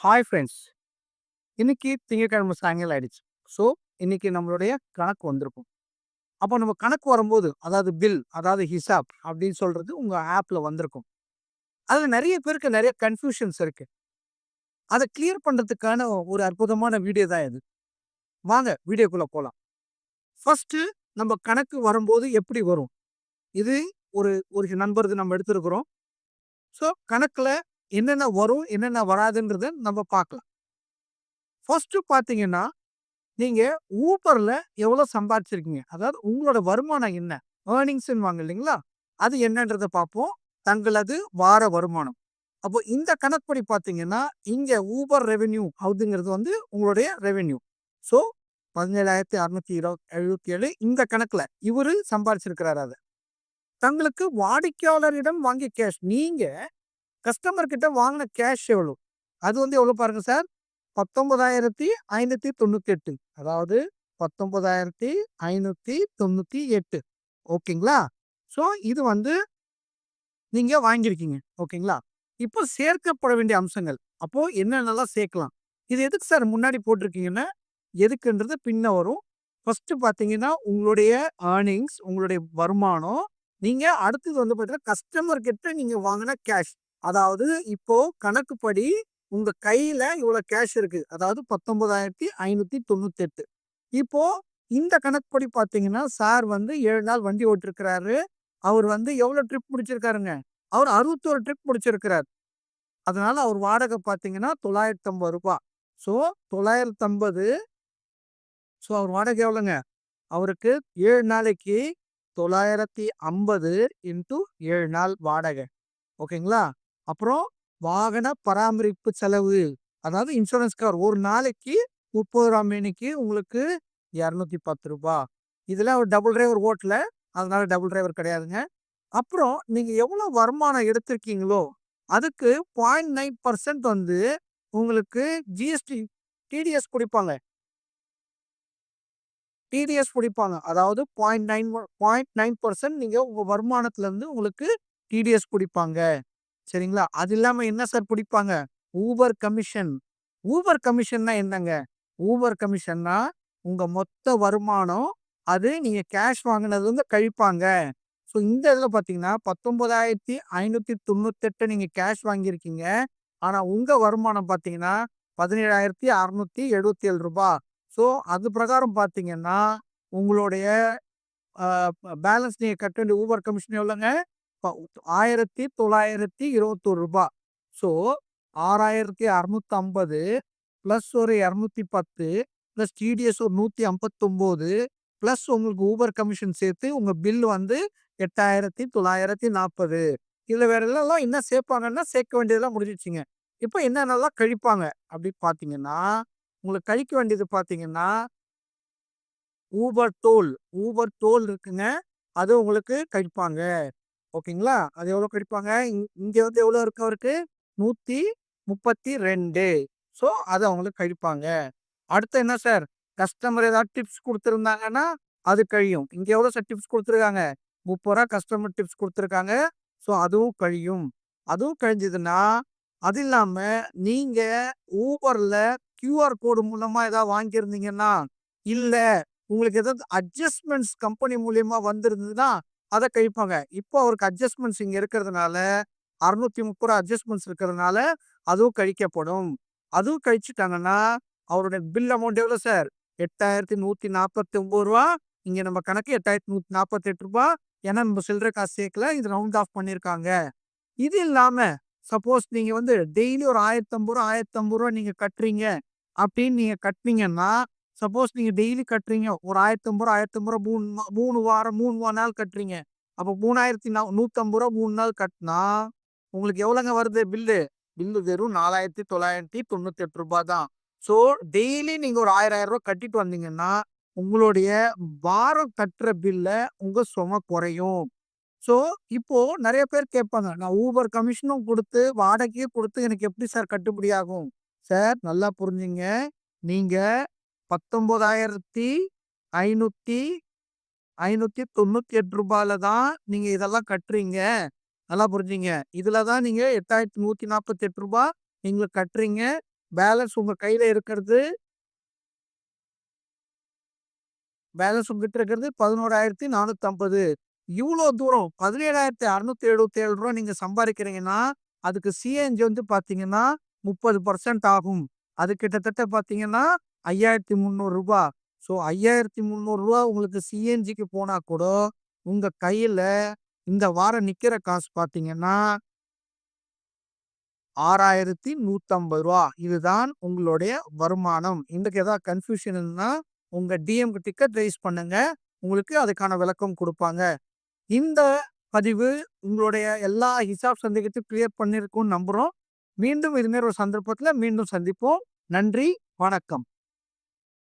Hi friends இன்னைக்கு திங்கட்கிழமை சாயங்காலம் ஆயிடுச்சு. ஸோ இன்னைக்கு நம்மளுடைய கணக்கு வந்திருக்கும். அப்போ நம்ம கணக்கு வரும்போது அதாவது பில் அதாவது ஹிசாப் அப்படின்னு சொல்றது உங்க ஆப்ல வந்திருக்கும். அதில் நிறைய பேருக்கு நிறைய கன்ஃபியூஷன்ஸ் இருக்கு. அதை கிளியர் பண்ணுறதுக்கான ஒரு அற்புதமான வீடியோ தான் இது. வாங்க வீடியோக்குள்ளே போகலாம் ஃபஸ்ட்டு நம்ம கணக்கு வரும்போது எப்படி வரும்? இது ஒரு ஒரு நண்பருக்கு நம்ம எடுத்துருக்குறோம். ஸோ கணக்கில் என்னென்ன வரும் என்னென்ன வராதுன்றத நம்ம பார்க்கலாம். ஃபஸ்ட்டு பார்த்தீங்கன்னா நீங்கள் ஊபரில் எவ்வளோ சம்பாதிச்சிருக்கீங்க அதாவது உங்களோட வருமானம் என்ன? ஏர்னிங்ஸ்ன்னு வாங்க இல்லைங்களா? அது என்னன்றதை பார்ப்போம். தங்களது வார வருமானம். அப்போ இந்த கணக்குப்படி பார்த்தீங்கன்னா இங்கே ஊபர் ரெவென்யூ அதுங்கிறது வந்து உங்களுடைய ரெவென்யூ. ஸோ பதினேழாயிரத்தி அறுநூத்தி இருபது எழுபத்தி ஏழு இந்த கணக்கில் இவரு சம்பாதிச்சிருக்கிறாரு அதை. தங்களுக்கு வாடிக்கையாளரிடம் வாங்கிய கேஷ். நீங்கள் கஸ்டமர் கிட்ட வாங்கின கேஷ் எவ்வளோ அது வந்து எவ்வளோ பாருங்க சார் பத்தொன்பதாயிரத்தி ஐநூத்தி தொண்ணூத்தி எட்டு அதாவது பத்தொன்பதாயிரத்தி ஐநூத்தி தொண்ணூத்தி எட்டு ஓகேங்களா? ஸோ இது வந்து நீங்க வாங்கியிருக்கீங்க. ஓகேங்களா? இப்போ சேர்க்கப்பட வேண்டிய அம்சங்கள். அப்போ என்னென்னலாம் சேர்க்கலாம்? இது எதுக்கு சார் முன்னாடி போட்டிருக்கீங்கன்னா எதுக்குன்றது பின்ன வரும். ஃபர்ஸ்ட் பார்த்தீங்கன்னா உங்களுடைய ஏர்னிங்ஸ் உங்களுடைய வருமானம். நீங்க அடுத்தது வந்து பார்த்தீங்கன்னா கஸ்டமர் கிட்ட நீங்க வாங்கின கேஷ் அதாவது இப்போ கணக்குப்படி உங்க கையில இவ்வளவு கேஷ் இருக்கு. அதாவது பத்தொன்பதாயிரத்தி ஐநூத்தி தொண்ணூத்தி எட்டு இப்போ இந்த கணக்குப்படி பாத்தீங்கன்னா சார் வந்து ஏழு நாள் வண்டி ஓட்டிருக்கிறாரு. அவர் வந்து எவ்வளவு ட்ரிப் முடிச்சிருக்காருங்க? அவர் அறுபத்தோரு ட்ரிப் முடிச்சிருக்கிறார். அதனால அவர் வாடகை பார்த்தீங்கன்னா தொள்ளாயிரத்தி ஐம்பது ரூபாய் ஸோ தொள்ளாயிரத்தி ஐம்பது ஸோ அவர் வாடகை எவ்வளோங்க? அவருக்கு ஏழு நாளைக்கு தொள்ளாயிரத்தி ஐம்பது இன்ட்டு ஏழு நாள் வாடகை. ஓகேங்களா? அப்புறம் வாகன பராமரிப்பு செலவு. அதாவது இன்சூரன்ஸ் கவர் ஒரு நாளைக்கு முப்பது ரூபா மேனிக்கு உங்களுக்கு இரநூத்தி பத்து ரூபா. இதில் ஒரு டபுள் டிரைவர் ஓட்டல. அதனால டபுள் டிரைவர் கிடையாதுங்க. அப்புறம் நீங்கள் எவ்வளோ வருமானம் எடுத்திருக்கீங்களோ அதுக்கு பாயிண்ட் நைன் பர்சன்ட் வந்து உங்களுக்கு ஜிஎஸ்டி டிடிஎஸ் பிடிப்பாங்க டிடிஎஸ் பிடிப்பாங்க அதாவது point nine point nine percent நீங்கள் உங்கள் வருமானத்துலேருந்து உங்களுக்கு டிடிஎஸ் பிடிப்பாங்க சரிங்களா? அது இல்லாம என்ன சார் பிடிப்பாங்க? ஊபர் கமிஷன் ஊபர் கமிஷன்னா என்னங்க? ஊபர் கமிஷன்னா உங்க மொத்த வருமானம் அது நீங்க கேஷ் வாங்கினது வந்து கழிப்பாங்க. ஸோ இந்த இதில் பார்த்தீங்கன்னா பத்தொன்பதாயிரத்தி ஐநூற்றி தொண்ணூத்தெட்டு நீங்கள் கேஷ் வாங்கியிருக்கீங்க. ஆனால் உங்கள் வருமானம் பார்த்தீங்கன்னா பதினேழாயிரத்தி அறநூற்றி எழுபத்தி ஏழு ரூபாய். ஸோ அது பிரகாரம் பார்த்தீங்கன்னா உங்களுடைய பேலன்ஸ் நீங்கள் கட்ட வேண்டிய ஊபர் கமிஷன் எவ்வளோங்க? ஆயிரத்தி தொள்ளாயிரத்தி இருபத்தொரு ரூபாய் ஸோ ஆறாயிரத்தி அறுநூத்தி ஐம்பது ப்ளஸ் ஒரு இரநூத்தி பத்து ப்ளஸ் டிடிஎஸ் ஒரு நூற்றி ஐம்பத்தொம்போது ப்ளஸ் உங்களுக்கு ஊபர் கமிஷன் சேர்த்து உங்கள் பில் வந்து எட்டாயிரத்தி தொள்ளாயிரத்தி நாற்பது இதில் வேற எல்லாம் என்ன சேர்ப்பாங்கன்னா சேர்க்க வேண்டியதெல்லாம் முடிஞ்சிச்சுங்க இப்போ என்னென்னலாம் கழிப்பாங்க அப்படின்னு பார்த்தீங்கன்னா உங்களுக்கு கழிக்க வேண்டியது பார்த்தீங்கன்னா ஊபர் டோல் ஊபர் டோல் இருக்குங்க. அது உங்களுக்கு கழிப்பாங்க. ஓகேங்களா? அது எவ்வளோ கிடைப்பாங்க? இங்கே வந்து எவ்வளோ இருக்கு அவருக்கு? நூற்றி முப்பத்தி ரெண்டு ஸோ அது அவங்களுக்கு கழிப்பாங்க அடுத்து என்ன சார்? கஸ்டமர் ஏதாவது டிப்ஸ் கொடுத்துருந்தாங்கன்னா அது கழியும். இங்கே எவ்வளோ சார் டிப்ஸ் கொடுத்துருக்காங்க? முப்பது ரூபா கஸ்டமர் டிப்ஸ் கொடுத்துருக்காங்க. ஸோ அதுவும் கழியும். அதுவும் கழிஞ்சதுன்னா அது இல்லாமல் நீங்கள் ஊபரில் கியூஆர் கோடு மூலமாக ஏதாவது வாங்கியிருந்தீங்கன்னா இல்லை உங்களுக்கு ஏதாவது அட்ஜஸ்ட்மெண்ட்ஸ் கம்பெனி மூலியமாக வந்திருந்ததுன்னா அதை கழிப்பாங்க. இப்போ அவருக்கு அட்ஜஸ்ட்மெண்ட்ஸ் இங்கே இருக்கிறதுனால அறுநூத்தி முப்பது ரூபா அட்ஜஸ்ட்மெண்ட்ஸ் இருக்கிறதுனால அதுவும் கழிக்கப்படும். அதுவும் கழிச்சுட்டாங்கன்னா அவருடைய பில் அமௌண்ட் எவ்வளோ சார் எட்டாயிரத்தி நூற்றி நாற்பத்தி ஒம்பது ரூபா. இங்கே நம்ம கணக்கு எட்டாயிரத்தி நூற்றி நாற்பத்தி எட்டு ரூபா. ஏன்னா நம்ம சில்லற காசு சேர்க்கல. இது ரவுண்ட் ஆஃப் பண்ணியிருக்காங்க இது இல்லாமல் சப்போஸ் நீங்கள் வந்து டெய்லி ஒரு ஆயிரத்தம்பது ரூபா ஆயிரத்தம்பது ரூபா நீங்கள் கட்டுறீங்க. அப்படின்னு நீங்கள் கட்டினீங்கன்னா சப்போஸ் நீங்கள் டெய்லி கட்டுறீங்க. ஒரு ஆயிரத்தி ஐம்பது ரூபா ஆயிரத்தம்பது ரூபா மூணு மூணு வாரம் மூணு நாள் கட்டுறீங்க. அப்போ மூணாயிரத்தி நா நூற்றம்பது ரூபா மூணு நாள் கட்டினா உங்களுக்கு எவ்வளோங்க வருது பில்லு? பில்லு வெறும் நாலாயிரத்தி தொள்ளாயிரத்தி தொண்ணூத்தி ரூபா தான். ஸோ டெய்லி நீங்கள் ஒரு ஆயிரம் ஆயிரம் ரூபா கட்டிட்டு வந்தீங்கன்னா உங்களுடைய வாரம் கட்டுற பில்ல உங்கள் சும குறையும். ஸோ இப்போ நிறைய பேர் கேட்பாங்க நான் ஊபர் கமிஷனும் கொடுத்து வாடகையும் கொடுத்து எனக்கு எப்படி சார் கட்டுப்படி ஆகும்? சார் நல்லா புரிஞ்சுங்க. நீங்கள் பத்தொம்போதாயிரத்தி ஐநூற்றி ஐநூற்றி தொண்ணூற்றி எட்டு ரூபாயில தான் நீங்கள் இதெல்லாம் கட்டுறீங்க. நல்லா புரிஞ்சுங்க. இதில் தான் நீங்கள் எட்டாயிரத்தி நூற்றி நாற்பத்தி எட்டு ரூபாய் நீங்கள் கட்டுறீங்க. பேலன்ஸ் உங்கள் கையில் இருக்கிறது. பேலன்ஸ் உங்ககிட்ட இருக்கிறது பதினோராயிரத்தி நானூற்றி ஐம்பது இவ்வளோ தூரம் பதினேழாயிரத்தி அறநூற்றி எழுபத்தி ஏழு ரூபா நீங்கள் சம்பாதிக்கிறீங்கன்னா அதுக்கு சிஎன்ஜி வந்து பார்த்தீங்கன்னா முப்பது பர்சன்ட் ஆகும். அது கிட்டத்தட்ட பார்த்தீங்கன்னா ஐயாயிரத்தி முந்நூறு ரூபா. ஸோ ஐயாயிரத்தி முந்நூறு ரூபா உங்களுக்கு சிஎன்ஜிக்கு போனால் கூட உங்க கையில இந்த வாரம் நிற்கிற காசு பார்த்தீங்கன்னா ஆறாயிரத்தி நூத்தம்பது ரூபா. இதுதான் உங்களுடைய வருமானம். இன்றைக்கு ஏதாவது கன்ஃபியூஷன் இருந்தா உங்கள் டிஎம்க்கு டிக்கெட் ரைஸ் பண்ணுங்க. உங்களுக்கு அதுக்கான விளக்கம் கொடுப்பாங்க. இந்த பதிவு உங்களுடைய எல்லா ஹிசாப் சந்தேகத்தையும் கிளியர் பண்ணியிருக்கும்னு நம்புகிறோம் மீண்டும் இதுமாரி ஒரு சந்தர்ப்பத்தில் மீண்டும் சந்திப்போம். நன்றி வணக்கம்.